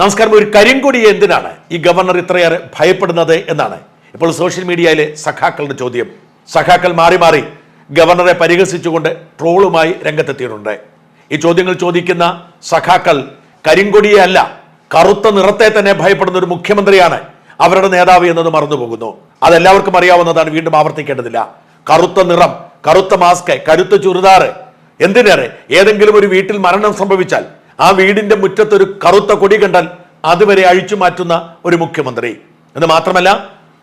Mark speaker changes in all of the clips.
Speaker 1: നമസ്കാരം. ഒരു കരിങ്കൊടി എന്തിനാണ് ഈ ഗവർണർ ഇത്രയേറെ ഭയപ്പെടുന്നത് എന്നാണ്. ഇപ്പോൾ സോഷ്യൽ മീഡിയയിലെ സഖാക്കളുടെ ചോദ്യം. സഖാക്കൾ മാറി മാറി ഗവർണറെ പരിഹസിച്ചുകൊണ്ട് ട്രോളുമായി രംഗത്തെത്തിയിട്ടുണ്ട്. ഈ ചോദ്യങ്ങൾ ചോദിക്കുന്ന സഖാക്കൾ കരിങ്കൊടിയെ അല്ല കറുത്ത നിറത്തെ തന്നെ ഭയപ്പെടുന്ന ഒരു മുഖ്യമന്ത്രിയാണ് അവരുടെ നേതാവ് എന്നത് മറന്നുപോകുന്നു. അതെല്ലാവർക്കും അറിയാവുന്നതാണ് വീണ്ടും ആവർത്തിക്കേണ്ടതില്ല. കറുത്ത നിറം കറുത്ത മാസ്ക് കരുത്ത ചുരിദാറ് എന്തിനേറെ? ഏതെങ്കിലും ഒരു വീട്ടിൽ മരണം സംഭവിച്ചാൽ ആ വീടിന്റെ മുറ്റത്തൊരു കറുത്ത കൊടി കണ്ടാൽ അതുവരെ അഴിച്ചു മാറ്റുന്ന ഒരു മുഖ്യമന്ത്രി. എന്ന് മാത്രമല്ല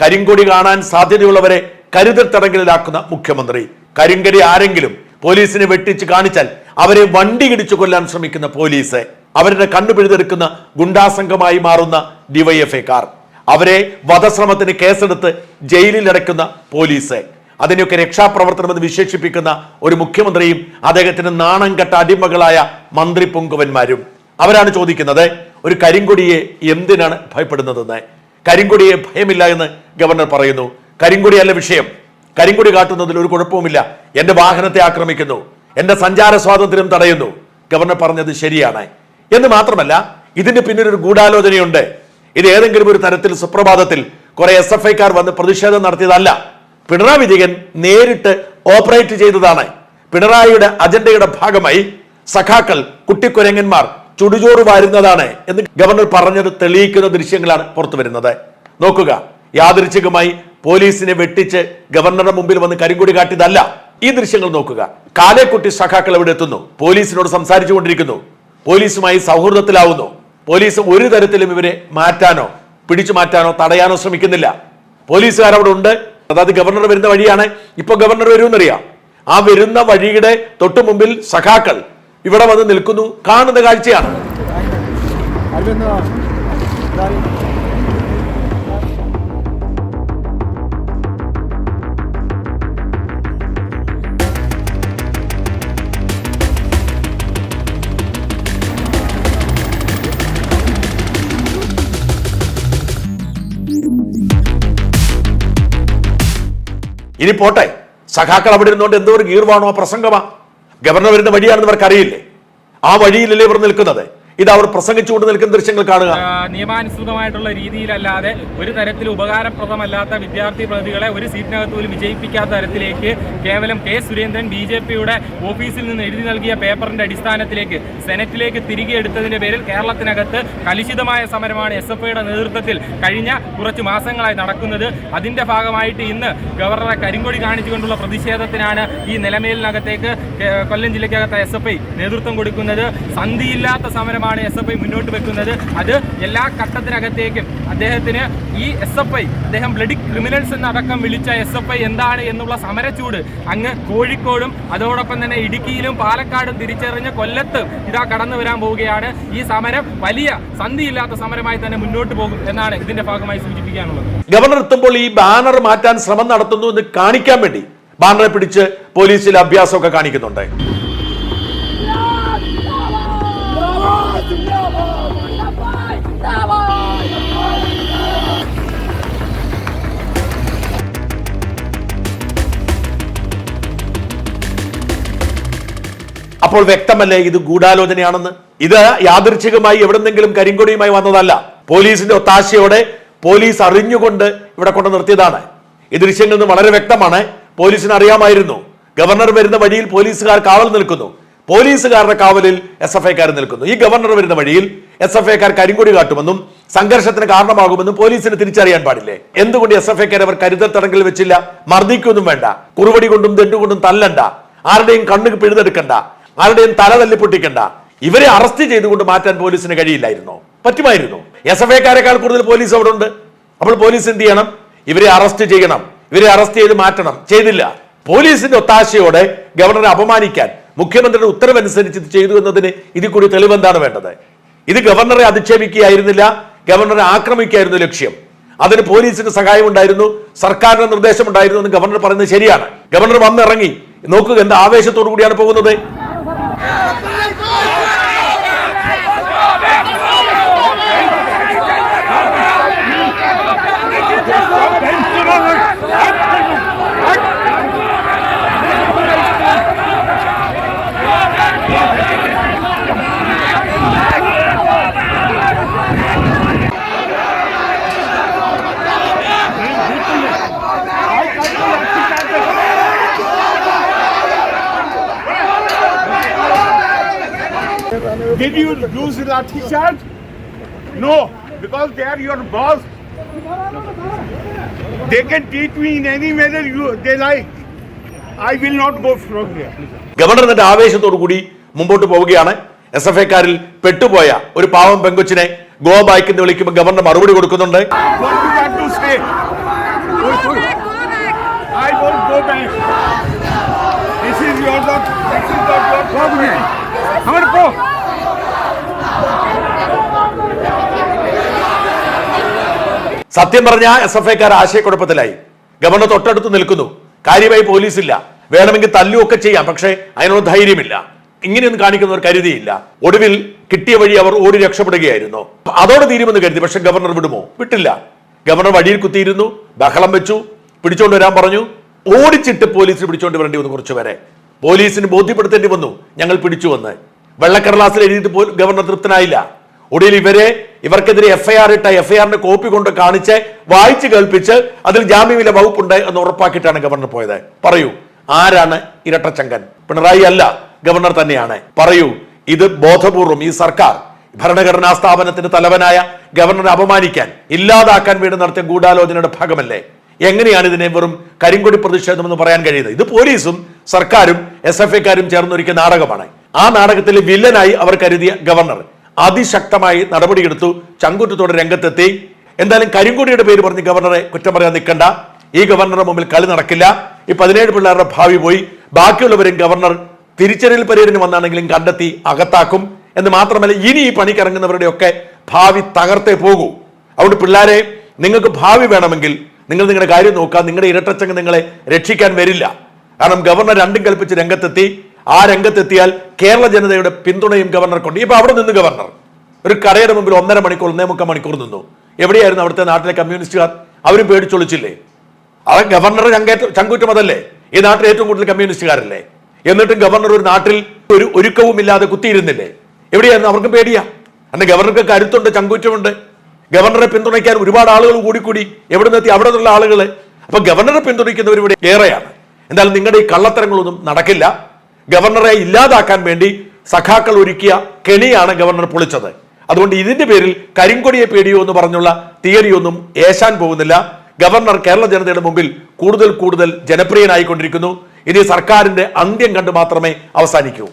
Speaker 1: കരിങ്കൊടി കാണാൻ സാധ്യതയുള്ളവരെ കരുതൽ തടങ്കലിലാക്കുന്ന മുഖ്യമന്ത്രി. കരിങ്കടി ആരെങ്കിലും പോലീസിനെ വെട്ടിച്ച് കാണിച്ചാൽ അവരെ വണ്ടി ഇടിച്ചു കൊല്ലാൻ ശ്രമിക്കുന്ന പോലീസ് അവരുടെ കണ്ണുപിഴുതെടുക്കുന്ന ഗുണ്ടാസംഘമായി മാറുന്ന ഡിവൈഎഫ്ഐക്കാർ അവരെ വധശ്രമത്തിന് കേസെടുത്ത് ജയിലിൽ അടയ്ക്കുന്ന പോലീസ്. അതിനെയൊക്കെ രക്ഷാപ്രവർത്തനമെന്ന് വിശേഷിപ്പിക്കുന്ന ഒരു മുഖ്യമന്ത്രിയും അദ്ദേഹത്തിന് നാണം കെട്ട അടിമകളായ മന്ത്രി പൊങ്കുവന്മാരും. അവരാണ് ചോദിക്കുന്നത് ഒരു കരിങ്കൊടിയെ എന്തിനാണ് ഭയപ്പെടുന്നതെന്ന്? കരിങ്കൊടിയെ ഭയമില്ല എന്ന് ഗവർണർ പറയുന്നു. കരിങ്കൊടിയല്ല വിഷയം. കരിങ്കൊടി കാട്ടുന്നതിൽ ഒരു കുഴപ്പവുമില്ല. എന്റെ വാഹനത്തെ ആക്രമിക്കുന്നു. എന്റെ സഞ്ചാര സ്വാതന്ത്ര്യം തടയുന്നു. ഗവർണർ പറഞ്ഞത് ശരിയാണ്. എന്ന് മാത്രമല്ല ഇതിന് ഒരു ഗൂഢാലോചനയുണ്ട്. ഇത് ഏതെങ്കിലും ഒരു തരത്തിൽ സുപ്രഭാതത്തിൽ കുറെ എസ് എഫ് ഐക്കാർ വന്ന് പ്രതിഷേധം നടത്തിയതല്ല. പിണറായി വിജയൻ നേരിട്ട് ഓപ്പറേറ്റ് ചെയ്തതാണ്. പിണറായിയുടെ അജണ്ടയുടെ ഭാഗമായി സഖാക്കൾ കുട്ടിക്കുരങ്ങന്മാർ ചുടുചോറ് വാരുന്നതാണ് എന്ന് ഗവർണർ പറഞ്ഞത് തെളിയിക്കുന്ന ദൃശ്യങ്ങളാണ് പുറത്തു വരുന്നത്. നോക്കുക യാദൃച്ഛികമായി പോലീസിനെ വെട്ടിച്ച് ഗവർണറുടെ മുമ്പിൽ വന്ന് കരിങ്കുടി കാട്ടിയതല്ല ഈ ദൃശ്യങ്ങൾ നോക്കുക. കാലേക്കുട്ടി സഖാക്കൾ എവിടെ എത്തുന്നു. പോലീസിനോട് സംസാരിച്ചു കൊണ്ടിരിക്കുന്നു പോലീസുമായി സൗഹൃദത്തിലാവുന്നു. പോലീസ് ഒരു തരത്തിലും ഇവരെ മാറ്റാനോ പിടിച്ചു മാറ്റാനോ തടയാനോ ശ്രമിക്കുന്നില്ല. പോലീസുകാർ അവിടെ ഉണ്ട്. അതായത് ഗവർണർ വരുന്ന വഴിയാണ്. ഇപ്പൊ ഗവർണർ വരുമെന്നറിയാം. ആ വരുന്ന വഴിയുടെ തൊട്ടു മുമ്പിൽ സഖാക്കൾ ഇവിടെ വന്ന് നിൽക്കുന്നു. കാണുന്ന കാഴ്ചയാണ്. ഇനി പോട്ടെ. സഖാക്കൾ അവിടെ ഇരുന്നുകൊണ്ട് എന്തോ ഒരു ഗീർവാണോ പ്രസംഗമാ. ഗവർണർ വരുന്ന വഴിയാണെന്ന് അവർക്ക് അറിയില്ലേ ആ വഴിയിലല്ലേ ഇവർ നിൽക്കുന്നത്? ഇത് അവർ പ്രസംഗിച്ചുകൊണ്ട് നിൽക്കുന്ന ദൃശ്യങ്ങൾ കാണുക.
Speaker 2: നിയമാനുസൃതമായിട്ടുള്ള രീതിയിലല്ലാതെ ഒരു തരത്തിൽ ഉപകാരപ്രദമല്ലാത്ത വിദ്യാർത്ഥി പ്രതികളെ ഒരു സീറ്റിനകത്ത് പോലും വിജയിപ്പിക്കാത്ത തരത്തിലേക്ക് കേവലം കെ സുരേന്ദ്രൻ ബി ജെ പിയുടെ ഓഫീസിൽ നിന്ന് എഴുതി നൽകിയ പേപ്പറിന്റെ അടിസ്ഥാനത്തിലേക്ക് സെനറ്റിലേക്ക് തിരികെ എടുത്തതിന്റെ പേരിൽ കേരളത്തിനകത്ത് കലുഷിതമായ സമരമാണ് എസ് എഫ് ഐയുടെ നേതൃത്വത്തിൽ കഴിഞ്ഞ കുറച്ച് മാസങ്ങളായി നടക്കുന്നത്. അതിന്റെ ഭാഗമായിട്ട് ഇന്ന് ഗവർണറെ കരിങ്കൊടി കാണിച്ചുകൊണ്ടുള്ള പ്രതിഷേധത്തിനാണ് ഈ നിലമേലിനകത്തേക്ക് കൊല്ലം ജില്ലയ്ക്കകത്ത് എസ് എഫ് ഐ നേതൃത്വം കൊടുക്കുന്നത്. സന്ധിയില്ലാത്ത സമരമാണ് എസ് എഫ് ഐ മുന്നോട്ട് വെക്കുന്നത്. അത് എല്ലാ ഘട്ടത്തിനകത്തേക്കും അദ്ദേഹത്തിന് ഈ എസ് എഫ് ഐ അദ്ദേഹം ബ്ലഡി ക്രിമിനൽസ് എന്നടക്കം വിളിച്ച എസ് എഫ് ഐ എന്താണ് എന്നുള്ള സമരച്ചൂട് അങ്ങ് കോഴിക്കോടും അതോടൊപ്പം തന്നെ ഇടുക്കിയിലും പാലക്കാടും തിരിച്ചറിഞ്ഞ് കൊല്ലത്ത് ഇതാ കടന്നു വരാൻ പോവുകയാണ്. ഈ സമരം വലിയ സന്ധിയില്ലാത്ത സമരമായി തന്നെ മുന്നോട്ട് പോകും എന്നാണ് ഇതിന്റെ ഭാഗമായി സൂചിപ്പിക്കാനുള്ളത്.
Speaker 1: ഗവർണർ എത്തുമ്പോൾ ഈ ബാനർ മാറ്റാൻ ശ്രമം നടത്തുന്നു എന്ന് കാണിക്കാൻ വേണ്ടി ബാനറെ പിടിച്ച് പോലീസിൽ അഭ്യാസമൊക്കെ കാണിക്കുന്നുണ്ട്. അപ്പോൾ വ്യക്തമല്ലേ ഇത് ഗൂഢാലോചനയാണെന്ന്? ഇത് യാദൃച്ഛികമായി എവിടെന്നെങ്കിലും കരിങ്കൊടിയുമായി വന്നതല്ല. പോലീസിന്റെ ഒത്താശയോടെ പോലീസ് അറിഞ്ഞുകൊണ്ട് ഇവിടെ കൊണ്ട് നിർത്തിയതാണ്. ഈ ദൃശ്യങ്ങളിൽ നിന്ന് വളരെ വ്യക്തമാണ്. പോലീസിന് അറിയാമായിരുന്നു. ഗവർണർ വരുന്ന വഴിയിൽ പോലീസുകാർ കാവൽ നിൽക്കുന്നു. പോലീസുകാരുടെ കാവലിൽ എസ് എഫ് ഐക്കാർ നിൽക്കുന്നു. ഈ ഗവർണർ വരുന്ന വഴിയിൽ എസ് എഫ് ഐക്കാർ കരിങ്കൊടി കാട്ടുമെന്നും സംഘർഷത്തിന് കാരണമാകുമെന്നും പോലീസിന് തിരിച്ചറിയാൻ പാടില്ലേ? എന്തുകൊണ്ട് എസ് എഫ് ഐക്കാർ അവർ കരുതൽ തടങ്കിൽ വെച്ചില്ല? മർദ്ദിക്കൊന്നും വേണ്ട. കുറുവടി കൊണ്ടും ദണ്ടുകൊണ്ടും തല്ലണ്ട. ആരുടെയും കണ്ണു പിഴുതെടുക്കണ്ട. ആരുടെയും തല തല്ലി പൊട്ടിക്കണ്ട. ഇവരെ അറസ്റ്റ് ചെയ്തുകൊണ്ട് മാറ്റാൻ പോലീസിന് കഴിയില്ലായിരുന്നോ. പറ്റുമായിരുന്നു. എസ് എഫ് ഐക്കാരെക്കാൾ കൂടുതൽ പോലീസ് അവിടെ ഉണ്ട് അപ്പോൾ പോലീസ് എന്ത് ചെയ്യണം? ഇവരെ അറസ്റ്റ് ചെയ്യണം. ഇവരെ അറസ്റ്റ് ചെയ്ത് മാറ്റണം. ചെയ്തില്ല. പോലീസിന്റെ ഒത്താശയോടെ ഗവർണറെ അപമാനിക്കാൻ മുഖ്യമന്ത്രിയുടെ ഉത്തരവനുസരിച്ച് ഇത് ചെയ്തു എന്നതിന് ഇതിൽ കൂടി തെളിവെന്താണ് വേണ്ടത്? ഇത് ഗവർണറെ അധിക്ഷേപിക്കുകയായിരുന്നില്ല ഗവർണറെ ആക്രമിക്കുകയായിരുന്നു ലക്ഷ്യം. അതിന് പോലീസിന് സഹായം ഉണ്ടായിരുന്നു സർക്കാരിന്റെ നിർദ്ദേശം ഉണ്ടായിരുന്നു എന്ന് ഗവർണർ പറയുന്നത് ശരിയാണ്. ഗവർണർ വന്നിറങ്ങി. നോക്കുക എന്താ ആവേശത്തോടു കൂടിയാണ് പോകുന്നത്.
Speaker 3: Did you use lathi charge? No, because they are your boss. They can treat me in any manner you, they like. I will not go from here.
Speaker 1: Governor എന്നിട്ട് ആവേശത്തോടു കൂടി മുമ്പോട്ട് പോവുകയാണ് എസ് എഫ് ഐക്കാരിൽ പെട്ടുപോയ ഒരു പാവം പെങ്കൊച്ചിനെ ഗോ ബാക്ക് എന്ന് വിളിക്കുമ്പോൾ governor മറുപടി കൊടുക്കുന്നുണ്ട്
Speaker 3: What do
Speaker 1: സത്യം പറഞ്ഞ എസ് എഫ് ഐക്കാർ ആശയക്കുഴപ്പത്തിലായി. ഗവർണർ തൊട്ടടുത്ത് നിൽക്കുന്നു. കാര്യമായി പോലീസില്ല. വേണമെങ്കിൽ തല്ലുമൊക്കെ ചെയ്യാം പക്ഷേ അതിനുള്ള ധൈര്യമില്ല. ഇങ്ങനെയൊന്നും കാണിക്കുന്നവർ കരുതിയില്ല. ഒടുവിൽ കിട്ടിയ വഴി അവർ ഓടി രക്ഷപ്പെടുകയായിരുന്നു. അതോടെ തീരുമെന്ന് കരുതി പക്ഷെ ഗവർണർ വിടുമോ? വിട്ടില്ല. ഗവർണർ വഴിയിൽ കുത്തിയിരുന്നു ബഹളം വെച്ചു പിടിച്ചോണ്ട് വരാൻ പറഞ്ഞു. ഓടിച്ചിട്ട് പോലീസിന് പിടിച്ചോണ്ട് വരേണ്ടി വന്നു കുറച്ചു വരെ പോലീസിന് ബോധ്യപ്പെടുത്തേണ്ടി വന്നു. ഞങ്ങൾ പിടിച്ചു വന്ന് വെള്ളക്കടലാസിൽ എഴുതിയിട്ട് ഗവർണർ തൃപ്തനായില്ല. ഒടുവിൽ ഇവരെ ഇവർക്കെതിരെ എഫ്ഐആർ ഇട്ട എഫ്ഐആറിന്റെ കോപ്പി കൊണ്ട് കാണിച്ച് വായിച്ച് കേൾപ്പിച്ച് അതിൽ ജാമ്യമില്ല വകുപ്പുണ്ട് എന്ന് ഉറപ്പാക്കിയിട്ടാണ് ഗവർണർ പോയത്. പറയൂ ആരാണ് ഇരട്ടച്ചങ്കൻ? പിണറായി അല്ല ഗവർണർ തന്നെയാണ്. പറയൂ ഇത് ബോധപൂർവം ഈ സർക്കാർ ഭരണഘടനാ സ്ഥാപനത്തിന്റെ തലവനായ ഗവർണറെ അപമാനിക്കാൻ ഇല്ലാതാക്കാൻ വേണ്ടി നടത്തിയ ഗൂഢാലോചനയുടെ ഭാഗമല്ലേ? എങ്ങനെയാണ് ഇതിനെ വെറും കരിങ്കൊടി പ്രതിഷേധം എന്ന് പറയാൻ കഴിയുന്നത്? ഇത് പോലീസും സർക്കാരും എസ് എഫ് ഐക്കാരും ചേർന്നൊരുക്കിയ നാടകമാണ്. ആ നാടകത്തിലെ വില്ലനായി അവർ കരുതിയ ഗവർണർ അതിശക്തമായി നടപടിയെടുത്തു ചങ്കുറ്റത്തോടെ രംഗത്തെത്തി. എന്തായാലും കരിങ്കൊടിയുടെ പേര് പറഞ്ഞ് ഗവർണറെ കുറ്റം പറയാൻ നിൽക്കണ്ട. ഈ ഗവർണറുടെ മുമ്പിൽ കളി നടക്കില്ല. ഈ പതിനേഴ് പിള്ളേരുടെ ഭാവി പോയി. ബാക്കിയുള്ളവരും ഗവർണർ തിരിച്ചറിയൽ പരിഹരിന് വന്നാണെങ്കിലും കണ്ടെത്തി അകത്താക്കും. എന്ന് മാത്രമല്ല ഇനി ഈ പണിക്കിറങ്ങുന്നവരുടെ ഒക്കെ ഭാവി തകർത്തേ പോകൂ. അതുകൊണ്ട് പിള്ളേരെ നിങ്ങൾക്ക് ഭാവി വേണമെങ്കിൽ നിങ്ങൾ നിങ്ങളുടെ കാര്യം നോക്കുക നിങ്ങളുടെ ഇരട്ടച്ചങ്ങ് നിങ്ങളെ രക്ഷിക്കാൻ വരില്ല. കാരണം ഗവർണർ രണ്ടും കൽപ്പിച്ച് രംഗത്തെത്തി. ആ രംഗത്തെത്തിയാൽ കേരള ജനതയുടെ പിന്തുണയും ഗവർണർക്കുണ്ട്. ഇപ്പൊ അവിടെ നിന്ന് ഗവർണർ. ഒരു കടയുടെ മുമ്പിൽ ഒന്നര മണിക്കൂർ ഒന്നേ മുക്കാൽ മണിക്കൂർ നിന്നു. എവിടെയായിരുന്നു അവിടുത്തെ നാട്ടിലെ കമ്മ്യൂണിസ്റ്റുകാർ? അവരും പേടിച്ചൊളിച്ചില്ലേ? അവ ഗവർണർ ചങ്കേറ്റ ഈ നാട്ടിൽ ഏറ്റവും കൂടുതൽ കമ്മ്യൂണിസ്റ്റുകാരല്ലേ? എന്നിട്ടും ഗവർണർ ഒരു നാട്ടിൽ ഒരു ഒരുക്കവും ഇല്ലാതെ കുത്തിയിരുന്നില്ലേ? എവിടെയായിരുന്നു? അവർക്ക് പേടിയാ. അന്ന് ഗവർണർക്ക് കരുത്തുണ്ട് ചങ്കൂറ്റമുണ്ട്. ഗവർണറെ പിന്തുണയ്ക്കാൻ ഒരുപാട് ആളുകൾ കൂടിക്കൂടി എവിടെ നിന്നെത്തി അവിടെ നിന്നുള്ള ആളുകൾ അപ്പൊ ഗവർണറെ പിന്തുണയ്ക്കുന്നവർ ഇവിടെ ഏറെയാണ്. എന്തായാലും നിങ്ങളുടെ ഈ കള്ളത്തരങ്ങളൊന്നും നടക്കില്ല. ഗവർണറെ ഇല്ലാതാക്കാൻ വേണ്ടി സഖാക്കൾ ഒരുക്കിയ കെണിയാണ് ഗവർണർ പൊളിച്ചത്. അതുകൊണ്ട് ഇതിന്റെ പേരിൽ കരിങ്കൊടിയെ പേടിയോ എന്ന് പറഞ്ഞുള്ള തിയറിയൊന്നും ഏശാൻ പോകുന്നില്ല. ഗവർണർ കേരള ജനതയുടെ മുമ്പിൽ കൂടുതൽ കൂടുതൽ ജനപ്രിയനായിക്കൊണ്ടിരിക്കുന്നു. ഇനി സർക്കാരിന്റെ അന്ത്യം കണ്ട് മാത്രമേ അവസാനിക്കൂ.